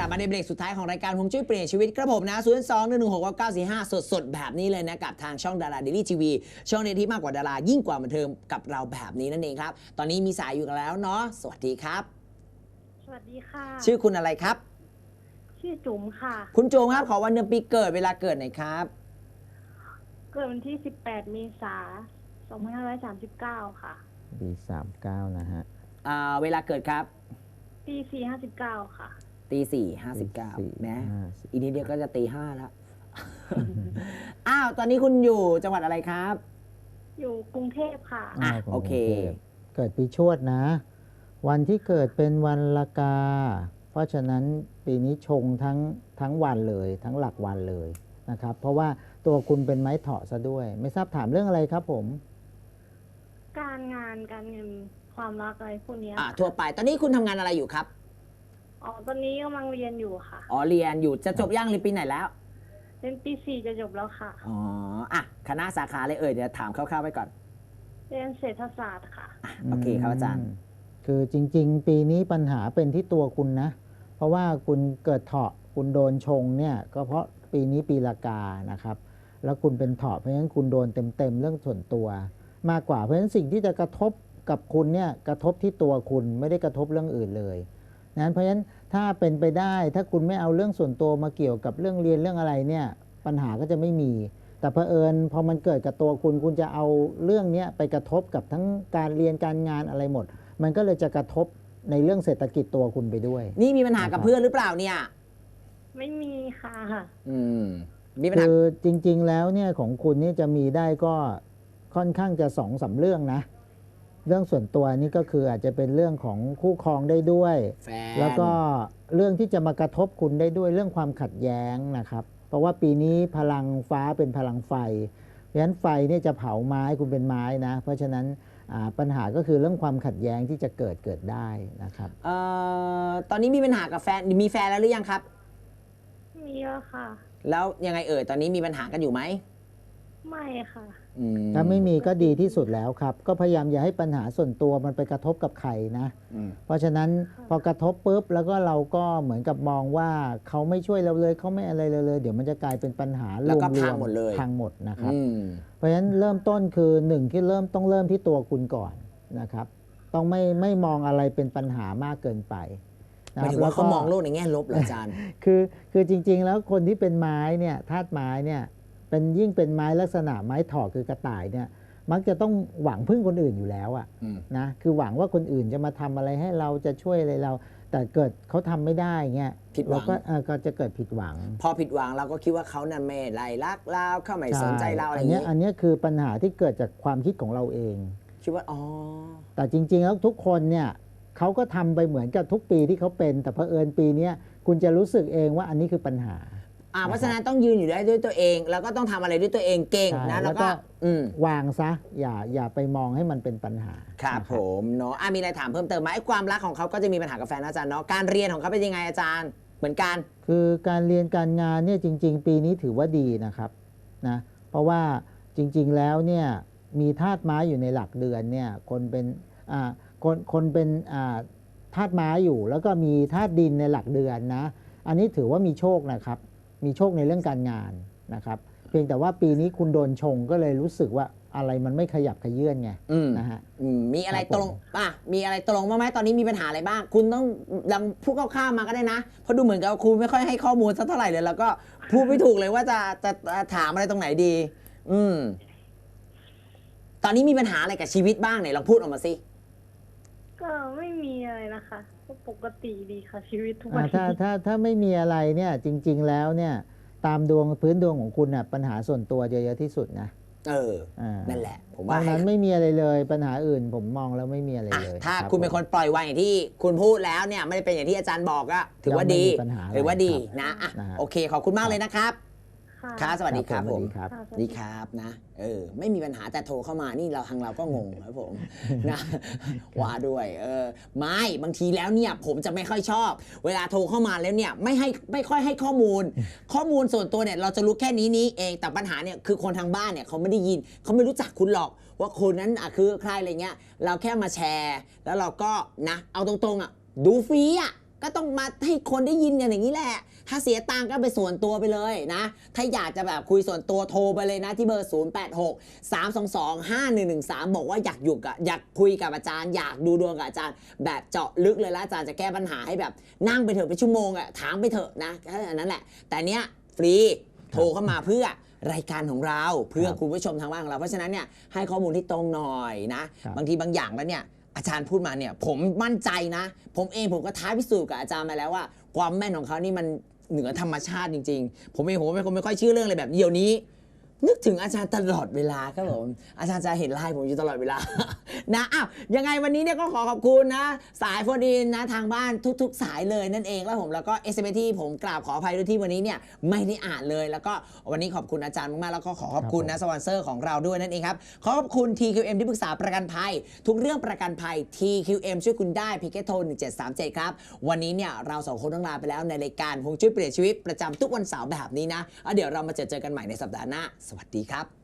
ลับมาในเบรกสุดท้ายของรายการฮวงจุ้ยเปลี่ยนชีวิตครับผมนะ 0 2 1 1 6 9 4 5 สดสดๆแบบนี้เลยนะ กับทางช่องดาราเดลี่ทีวีช่องเนที่มากกว่าดารายิ่งกว่าบันเทิงกับเราแบบนี้นั่นเองครับ ตอนนี้มีสายอยู่กันแล้วเนาะสวัสดีครับ สวัสดีค่ะ ชื่อคุณอะไรครับ ชื่อจุ๋มค่ะ คุณโจงครับขอวันเดือนปีเกิดเวลาเกิดหน่อยครับ เกิดวันที่ 18 เมษายน 2539 ค่ะปีสามเก้านะฮะอ่าเวลาเกิดครับปี459 ค่ะ ตีสี่ห้าสิบเก้าสี่นะห้าอีกนิดเดียวก็จะตีห้าแล้วอ้าว ตอนนี้คุณอยู่จังหวัดอะไรครับ อยู่กรุงเทพค่ะ อะาของโอเคกรุงทพเกิดปีชวดนะ วันที่เกิดเป็นวันละกา เพราะฉะนั้นปีนี้ชงทั้งทั้งวันเลย ทั้งหลักวันเลยนะครับ เพราะว่าตัวคุณเป็นไม้เถาะซะด้วย ไม่ทราบถามเรื่องอะไรครับผม การงานการเงินความรักอะไรพวกเนี้ยอ่าทั่วไป ตอนนี้คุณทำงานอะไรอยู่ครับ อ๋อ ตอนนี้กำลังเรียนอยู่ค่ะ อ๋อเรียนอยู่จะจบย่างเรียนปีไหนแล้วเรียนปี4จะจบแล้วค่ะ อ๋ออะคณะสาขาเลยเอ่ยเดี๋ยวถามคร่าวๆไว้ก่อนเรียนเศรษฐศาสตร์ค่ะ อะโอเคครับอาจารย์ มคือจริง ๆ ปีนี้ปัญหาเป็นที่ตัวคุณนะ เพราะว่าคุณเกิดเถาะคุณโดนชงเนี่ยก็เพราะปีนี้ปีละกานะครับ แล้วคุณเป็นเถาะเพราะฉะนั้นคุณโดนเต็มๆเรื่องส่วนตัว มากกว่าเพราะฉะนั้นสิ่งที่จะกระทบกับคุณเนี่ยกระทบที่ตัวคุณไม่ได้กระทบเรื่องอื่นเลย นั้นเพราะฉะนั้นถ้าเป็นไปได้ถ้าคุณไม่เอาเรื่องส่วนตัวมาเกี่ยวกับเรื่องเรียนเรื่องอะไรเนี่ยปัญหาก็จะไม่มี แต่เผอิญพอมันเกิดกับตัวคุณคุณจะเอาเรื่องเนี้ยไปกระทบกับทั้งการเรียนการงานอะไรหมด มันก็เลยจะกระทบในเรื่องเศรษฐกิจตัวคุณไปด้วย นี่มีปัญหากับเพื่อนหรือเปล่าเนี่ย ไม่มีค่ะอืมมีปัญหาคือจริง ๆ แล้วเนี่ยของคุณนี่จะมีได้ก็ค่อนข้างจะสองสามเรื่องนะ เรื่องส่วนตัวนี่ก็คืออาจจะเป็นเรื่องของคู่ครองได้ด้วย แฟนแล้วก็เรื่องที่จะมากระทบคุณได้ด้วยเรื่องความขัดแย้งนะครับ เพราะว่าปีนี้พลังฟ้าเป็นพลังไฟเพราะฉะนั้นไฟเนี่ยจะเผาไม้คุณเป็นไม้นะ เพราะฉะนั้นอ่าปัญหาก็คือเรื่องความขัดแย้งที่จะเกิดเกิดได้นะครับ เอ่อตอนนี้มีปัญหากับแฟนมีแฟนแล้วหรือยังครับ มีแล้วค่ะ แล้วยังไงเอ่ยตอนนี้มีปัญหากันอยู่ไหม ไม่ค่ะ อืถ้าไม่มีก็ดีที่สุดแล้วครับ ก็พยายามอย่าให้ปัญหาส่วนตัวมันไปกระทบกับใครนะ อืม เพราะฉะนั้นค่ะพอกระทบปุ๊บแล้วก็เราก็เหมือนกับมองว่าเขาไม่ช่วยเราเลยเขาไม่อะไรเลยเลย เดี๋ยวมันจะกลายเป็นปัญหารแล้ววมก็ๆพังหมดเลย พังหมดนะครับ อืม เพราะฉะนั้นเริ่มต้นคือหนึ่งที่เริ่มต้องเริ่มที่ตัวคุณก่อนนะครับ ต้องไม่ไม่มองอะไรเป็นปัญหามากเกินไปหนะมายคถึรับงว่าแล้วเขาก็มองโลกในแง่ลบเหรออาจารย์ คือคือจริง ๆ แล้วคนที่เป็นไม้เนี่ยธาตุไม้เนี่ย เป็นยิ่งเป็นไม้ลักษณะไม้ถอกคือกระต่ายเนี่ย มักจะต้องหวังพึ่งคนอื่นอยู่แล้วอะอืม นะคือหวังว่าคนอื่นจะมาทำอะไรให้เราจะช่วยอะไรเรา แต่เกิดเขาทำไม่ได้เงี้ยผิดหวัง เราก็เอ่อก็จะเกิดผิดหวังพอผิดหวังเราก็คิดว่าเขานั่นไม่ไรรักเราเข้าไม่สนใจเราอะไรออัย่างเนี้ยนี้อันเนี้ยคือปัญหาที่เกิดจากความคิดของเราเอง คิดว่าอ๋อ แต่จริง ๆ แล้วทุกคนเนี่ยเขาก็ทำไปเหมือนกับทุกปีที่เขาเป็น แต่เผอิญปีเนี้ยคุณจะรู้สึกเองว่าอันนี้คือปัญหา อ่าเพราะฉะนั้นต้องยืนอยู่ได้ด้วยตัวเอง แล้วก็ต้องทำอะไรด้วยตัวเองเก่งใช่นะแล้แล้ววก็ก็อืมวางซะอย่าอย่าไปมองให้มันเป็นปัญหาครับนะผมเนาะอะมีอะไรถามเพิ่มเติมไหมไอ้ความรักของเขาก็จะมีปัญหากับแฟนนะอาจารย์เนาะการเรียนของเขาเป็นยังไงอาจารย์ เหมือนกัน คือการเรียนการงานเนี่ยจริง ๆ ปีนี้ถือว่าดีนะครับนะเพราะว่าจริง ๆแล้วเนี่ยมีธาตุไม้อยู่ในหลักเดือนเนี่ยคนเป็นอ่าคนคนเป็นอ่าธาตุไม้อยู่ แล้วก็มีธาตุดินในหลักเดือนนะ อันนี้ถือว่ามีโชคนะครับ มีโชคในเรื่องการงานนะครับ เพียงแต่ว่าปีนี้คุณโดนชงก็เลยรู้สึกว่าอะไรมันไม่ขยับขยื่นไงอืม นะฮะ อืมมีอะไรครับตรงผมอะมีอะไรตรงบ้างไหมตอนนี้มีปัญหาอะไรบ้าง คุณต้องลองพูดคร่าวๆมาก็ได้นะ เพราะดูเหมือนกับคุณไม่ค่อยให้ข้อมูลสักเท่าไหร่เลย แล้วก็พูดไม่ถูกเลยว่าจะจะจะถามอะไรตรงไหนดี อืม ตอนนี้มีปัญหาอะไรกับชีวิตบ้างไหนลองพูดออกมาสิ ก็ไม่มีอะไรนะคะ ก็ปกติดีค่ะชีวิตทุกวัอ่านถ้าถ้าถ้าไม่มีอะไรเนี่ยจริง ๆแล้วเนี่ยตามดวงพื้นดวงของคุณน่ะปัญหาส่วนตัวจะเยอะที่สุดนะเออ อ่านั่นแหละ ผมตว่าอนให้นั้นไม่มีอะไรเลยปัญหาอื่นผมมองแล้วไม่มีอะไรอะเลยถ้ารับคุณเป็นผมคนปล่อยวางอย่างที่คุณพูดแล้วเนี่ยไม่ได้เป็นอย่างที่อาจารย์บอกก็ถือว่ายังไม่ดีมีปัญหาอะไรถือว่าดีครับ นะอะนะฮะ โอเค ขอบคุณมากเลยนะครับ ค่ะ ครับสวัสดีครับสผวัสมดีครับค่ะสวัสดีครับนะ เออ ไม่มีปัญหาแต่โทรเข้ามานี่เราทางเราก็งงครับผม นะว่าด้วย เออไม่บางทีแล้วเนี่ยผมจะไม่ค่อยชอบ เวลาโทรเข้ามาแล้วเนี่ยไม่ให้ไม่ค่อยให้ข้อมูล ข้อมูลส่วนตัวเนี่ยเราจะรู้แค่นี้นี้เองแต่ปัญหาเนี่ยคือคนทางบ้านเนี่ยเขาไม่ได้ยินเขาไม่รู้จักคุณหรอก ว่าคนนั้นอะคือใครอะไรเงี้ย เราแค่มาแชร์ แล้วเราก็นะ เอาตรงๆอะดูฟรีอะ ก็ต้องมาให้คนได้ยินกันอย่างนี้แหละ ถ้าเสียตังค์ก็ไปส่วนตัวไปเลยนะ ถ้าอยากจะแบบคุยส่วนตัวโทรไปเลยนะที่เบอร์ 0 8 6 3 2 2 5 1 1 3 บอกว่าอยากอยู่กับอยากคุยกับอาจารย์ อยากดูดวงกับอาจารย์ แบบเจาะลึกเลยแล้วอาจารย์จะแก้ปัญหาให้แบบนั่งไปเถอะไปนชั่วโมงอะถามไปเถอะนะแค่นั้นแหละ แต่เนี้ยฟรีโทรเข้ามาเพื่อรายการของเราเพื่อครับคุณผู้ชมทางบ้านของเรา เพราะฉะนั้นเนี่ยให้ข้อมูลที่ตรงหน่อยนะครับบางทีบางอย่างแล้วเนี่ย อาจารย์พูดมาเนี่ยผมมั่นใจนะ ผมเองผมก็ท้าพิสูจน์กับอาจารย์มาแล้วว่า ความแม่นของเขานี่มันเหนือธรรมชาติจริง ๆ ผมเองผมเป็นคนไม่ค่อยเชื่อเรื่องอะไรแบบนี้เดี๋ยวนี้ นึกถึงอาจารย์ตลอดเวลาครับผมอาจารย์จะเห็นไลน์ผมอยู่ตลอดเวลา นะอ้าวยังไงวันนี้เนี่ยก็ขอขอบคุณนะ สายโฟนอินนะทางบ้านทุก ๆ สายเลยนั่นเองแล้วผมแล้วก็ s อ s ที่ผมกราบขออภัยด้วยที่วันนี้เนี่ยไม่ได้อ่านเลย แล้วก็วันนี้ขอบคุณอาจารย์มากๆแล้วก็ขอขอบคุณนะสปอนเซอร์ของเราด้วยนั่นเองครับขอขอบคุณ TQM ที่ปรึกษาประกันภัย ทุกเรื่องประกันภัย TQM ช่วยคุณได้เพียงแค่โทร1737ครับวันนี้เนี่ยเราสองคนต้องลาไปแล้วในรายการพงจุ้ยเปลี่ยนชีวิตประจำทุกวันเสาร์แบบนี้นะแล้วเดี๋ยวเรามาเจอเจอกันใหม่ในสัปดาห์หน้าสวัสดีครับ